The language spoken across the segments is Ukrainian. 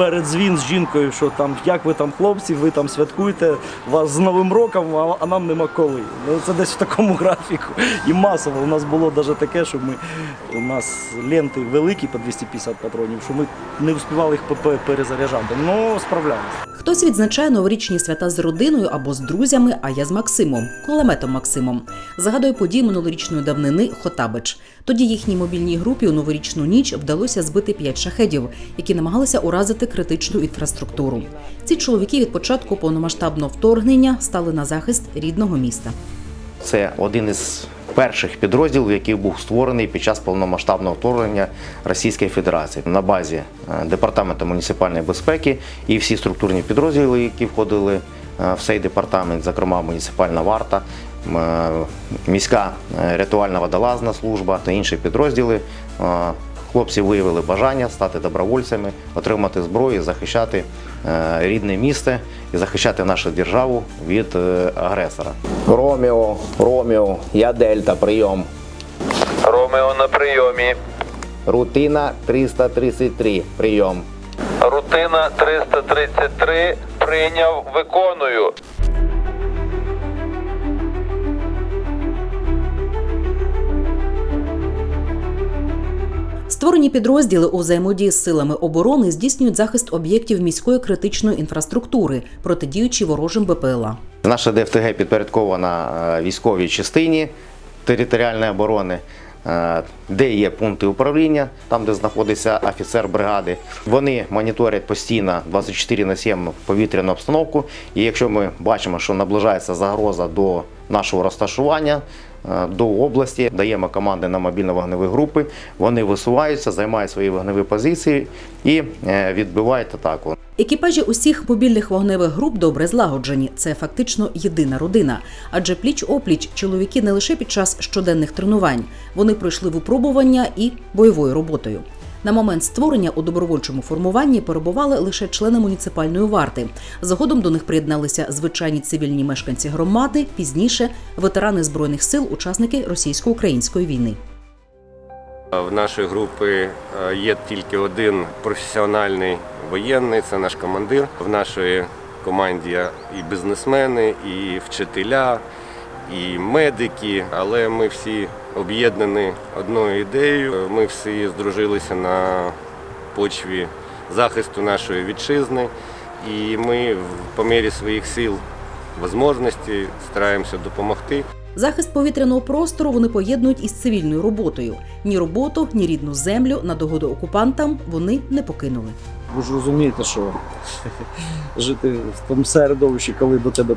передзвін з жінкою, що там як ви там хлопці, ви там святкуєте вас з Новим роком, а, а нам нема коли. Ну це десь в такому графіку. І масово. У нас було навіть таке, що ми у нас ленти великі по 250 патронів, що ми не встигали їх перезаряджати. Ну справлялися. Хтось відзначає новорічні свята з родиною або з друзями, а я з Максимом, кулеметом Максимом. Згадує події минулорічної давнини Хотабич. Тоді їхній мобільній групі у новорічну ніч вдалося збити п'ять шахедів, які намагалися уразити критичну інфраструктуру. Ці чоловіки від початку повномасштабного вторгнення стали на захист рідного міста. Це один із перших підрозділів, який був створений під час повномасштабного вторгнення Російської Федерації на базі е, департаменту муніципальної безпеки і всі структурні підрозділи, які входили е, в цей департамент, зокрема муніципальна варта, е, міська рятувальна водолазна служба та інші підрозділи. Хлопці виявили бажання стати добровольцями, отримати зброю, захищати е, рідне місце і захищати нашу державу від е, агресора. Ромео, Ромео, я Дельта, прийом. Ромео на прийомі. Рутина 333, прийом. Рутина 333. Прийняв, виконую. Створені підрозділи у взаємодії з силами оборони здійснюють захист об'єктів міської критичної інфраструктури, протидіючи ворожим БПЛА. Наша ДФТГ підпорядкована е, військовій частині територіальної оборони, е, де є пункти управління, там де знаходиться офіцер бригади. Вони моніторять постійно 24 на 7 повітряну обстановку. І якщо ми бачимо, що наближається загроза до нашого розташування. Е, До області даємо команди на мобільно-вогневі групи. Вони висуваються, займають свої вогневі позиції і е, відбивають атаку. Екіпажі усіх мобільних вогневих груп добре злагоджені. Це фактично єдина родина. Адже пліч опліч чоловіки не лише під час щоденних тренувань, вони пройшли випробування і бойовою роботою. На момент створення у добровольчому формуванні перебували лише члени муніципальної варти. Згодом до них приєдналися звичайні цивільні мешканці громади, пізніше ветерани збройних сил, учасники російсько-української війни. В нашої групи е, є тільки один професіональний воєнний, це наш командир. В нашої команді і бізнесмени, і вчителя, і медики, але ми всі об'єднані одною ідеєю. Ми всі здружилися на почві захисту нашої вітчизни, і ми в- по мірі своїх сил, можливості стараємося допомогти. Захист повітряного простору вони поєднують із цивільною роботою. Ні роботу, ні рідну землю на догоду окупантам вони не покинули. Ви ж розумієте, що жити в тому середовищі, коли до тебе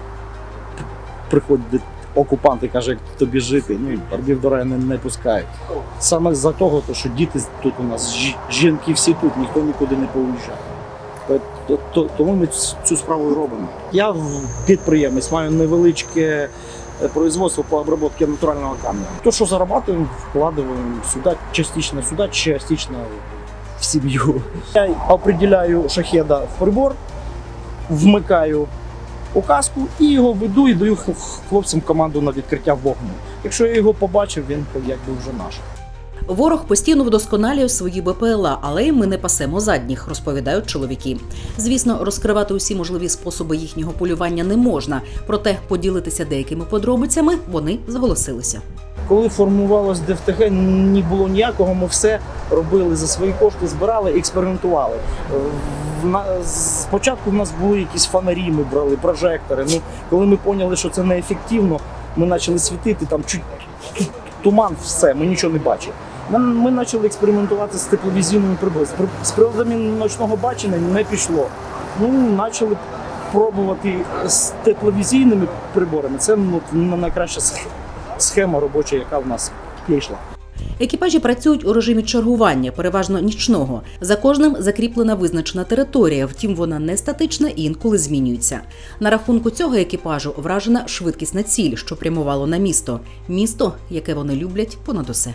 приходить окупант і каже, як тобі жити, ну барбів до раю не, не пускають. Саме за того, то, що діти тут у нас, жінки всі тут, ніхто нікуди не поїжджає. Е, то- то- Тому ми цю справу і робимо. Я підприємець, маю невеличке е, производство по обробці натурального камня. То, що зарабатуємо, вкладаємо сюди, частично сюди, частично в сім'ю. Я определяю шахеда в прибор, вмикаю указку і його веду і даю хлопцям команду на відкриття вогню. Якщо я його побачив, він якби вже наш. Ворог постійно вдосконалює свої БПЛА, але й ми не пасемо задніх, розповідають чоловіки. Звісно, розкривати усі можливі способи їхнього полювання не можна, проте поділитися деякими подробицями вони зголосилися. Коли формувалось ДФТГ, не було ніякого, ми все робили за свої кошти, збирали, експериментували. Спочатку в нас були якісь фонарі, ми брали, прожектори. Ну, коли ми поняли, що це неефективно, ми почали світити, там чуть туман, все, ми нічого не бачили. Ми, почали експериментувати з тепловізійними приборами. З при- приладами ночного бачення не пішло. Ну, почали пробувати з тепловізійними приборами. Це ну, найкраща схема робоча, яка в нас пішла. Екіпажі працюють у режимі чергування, переважно нічного. За кожним закріплена визначена територія, втім вона не статична і інколи змінюється. На рахунку цього екіпажу вражена швидкісна ціль, що прямувало на місто. Місто, яке вони люблять понад усе.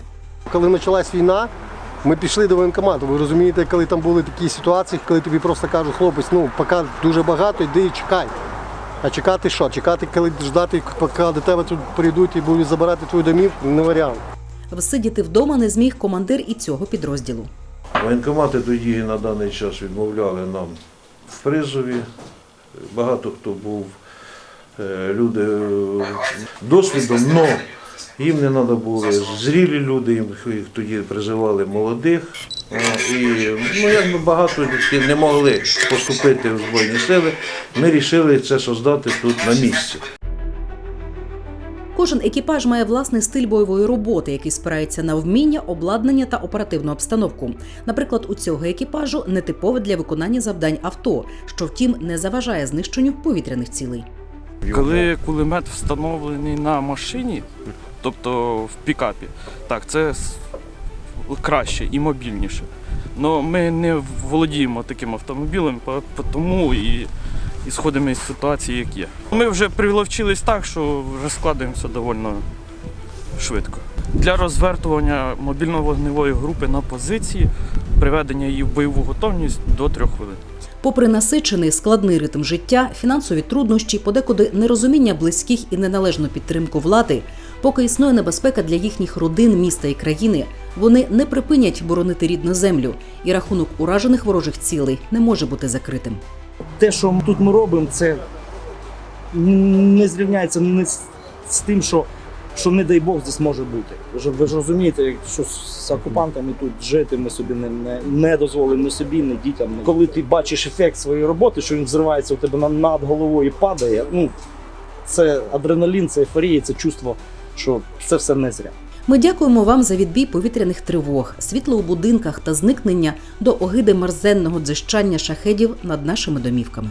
Коли почалась війна, ми пішли до воєнкомату. Ви розумієте, коли там були такі ситуації, коли тобі просто кажуть, хлопець, ну поки дуже багато, йди і чекай. А чекати що? Чекати, коли ждати, поки до тебе тут прийдуть і будуть забирати твою домівку, не варіант. Всидіти вдома не зміг командир і цього підрозділу. Воєнкомати тоді на даний час відмовляли нам в призові. Багато хто був е, люди е, досвідом, але їм не треба було зрілі люди, їм їх тоді призивали молодих. Е, І ну, якби багато які не могли поступити в Збройні сили, ми вирішили це создати тут на місці. Кожен екіпаж має власний стиль бойової роботи, який спирається на вміння, обладнання та оперативну обстановку. Наприклад, у цього екіпажу нетипове для виконання завдань авто, що втім не заважає знищенню повітряних цілей. Коли кулемет встановлений на машині, тобто в пікапі, так, це краще і мобільніше. Але ми не володіємо таким автомобілем, тому і, і сходимо із ситуації, як є. Ми вже приловчились так, що вже складаємося доволі швидко. Для розвертування мобільно-вогневої групи на позиції, приведення її в бойову готовність до трьох хвилин. Попри насичений складний ритм життя, фінансові труднощі, подекуди нерозуміння близьких і неналежну підтримку влади, поки існує небезпека для їхніх родин, міста і країни, вони не припинять боронити рідну землю, і рахунок уражених ворожих цілей не може бути закритим. Те, що тут ми робимо, це не зрівняється не з, тим, що, що не дай Бог здесь може бути. Ви ж, ви ж розумієте, що з, окупантами тут жити ми собі не, не, не дозволимо ні собі, ні дітям. Коли ти бачиш ефект своєї роботи, що він взривається у тебе над головою і падає, ну це адреналін, це ейфорія, це чувство, що це все не зря. Ми дякуємо вам за відбій повітряних тривог, світло у будинках та зникнення до огиди мерзенного дзищання шахедів над нашими домівками.